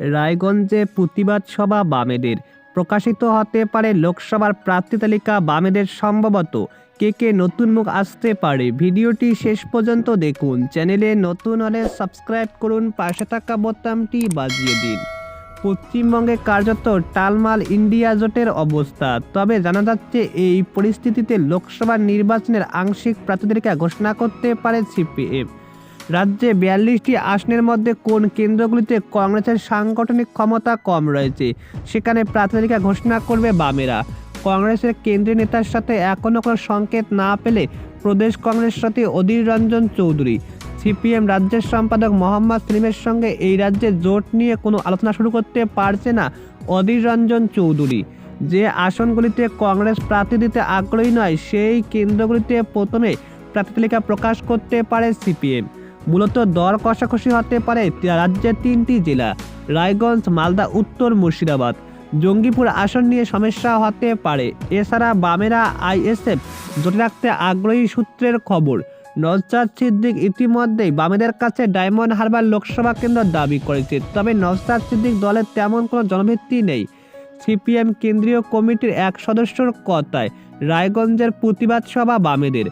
রায়গঞ্জে প্রতিবাদ সভা বামেদের। প্রকাশিত হতে পারে লোকসভার প্রার্থী তালিকা বামেদের সম্ভবত। কে কে নতুন মুখ আসতে পারে? ভিডিওটি শেষ পর্যন্ত দেখুন। চ্যানেলে নতুন হলে সাবস্ক্রাইব করুন। পাশে থাকা বোতামটি বাজিয়ে দিন। পশ্চিমবঙ্গে কার্যত টালমাল ইন্ডিয়া জোটের অবস্থা। তবে জানা যাচ্ছে, এই পরিস্থিতিতে লোকসভা নির্বাচনের আংশিক প্রার্থীদেরকে ঘোষণা করতে পারে সিপিএম। রাজ্যে বিয়াল্লিশটি আসনের মধ্যে কোন কেন্দ্রগুলিতে কংগ্রেসের সাংগঠনিক ক্ষমতা কম রয়েছে? সেখানে প্রার্থী ঘোষণা করবে বামেরা। কংগ্রেসের কেন্দ্রীয় নেতার সাথে এখনও কোনো সংকেত না পেলে প্রদেশ কংগ্রেস সাথে অধীর রঞ্জন চৌধুরী। সিপিএম রাজ্যের সম্পাদক মোহাম্মদ সেলিমের সঙ্গে এই রাজ্যে জোট নিয়ে কোনো আলোচনা শুরু করতে পারছে না অধীর রঞ্জন চৌধুরী। যে আসনগুলিতে কংগ্রেস প্রার্থী দিতে আগ্রহী নয়, সেই কেন্দ্রগুলিতে প্রথমে প্রার্থী তালিকা প্রকাশ করতে পারে সিপিএম। মূলত দর কষাকষি হতে পারে রাজ্যের তিনটি জেলা, রায়গঞ্জ, মালদা, উত্তর মুর্শিদাবাদ। জঙ্গিপুর আসন নিয়ে সমস্যা হতে পারে। এছাড়া বামেরা আইএসএফ জোটে রাখতে আগ্রহী সূত্রের খবর নজজাদ সিদ্দিক ইতিমধ্যেই বামেদের কাছে ডায়মন্ড হারবার লোকসভা কেন্দ্র দাবি করেছে। তবে নজজাদ সিদ্দিক দলের তেমন কোনো জনভিত্তি নেই। সিপিএম কেন্দ্রীয় কমিটির এক সদস্যর কথায়, রায়গঞ্জের প্রতিবাদ সভা বামেদের।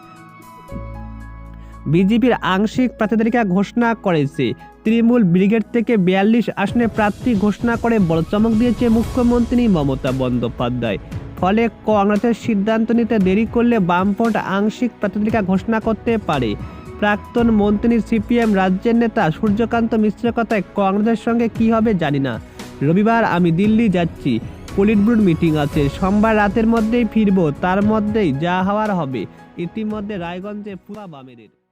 বিজেপির আংশিক প্রার্থী তালিকা ঘোষণা করেছে। তৃণমূল ব্রিগেড থেকে বিয়াল্লিশ আসনে প্রার্থী ঘোষণা করে বড় চমক দিয়েছে মুখ্যমন্ত্রী মমতা বন্দ্যোপাধ্যায়। ফলে কংগ্রেসের সিদ্ধান্ত নিতে দেরি করলে বামফ্রন্ট আংশিক প্রার্থী তালিকা ঘোষণা করতে পারে। প্রাক্তন মন্ত্রী, সিপিএম রাজ্যের নেতা সূর্যকান্ত মিশ্রের কথায় কংগ্রেসের সঙ্গে কি হবে জানি না। রবিবার আমি দিল্লি যাচ্ছি। পলিটব্যুরোর মিটিং আছে। সোমবার রাতের মধ্যেই ফিরবো। তার মধ্যেই যা হওয়ার হবে। ইতিমধ্যে রায়গঞ্জে পুরা বামেদের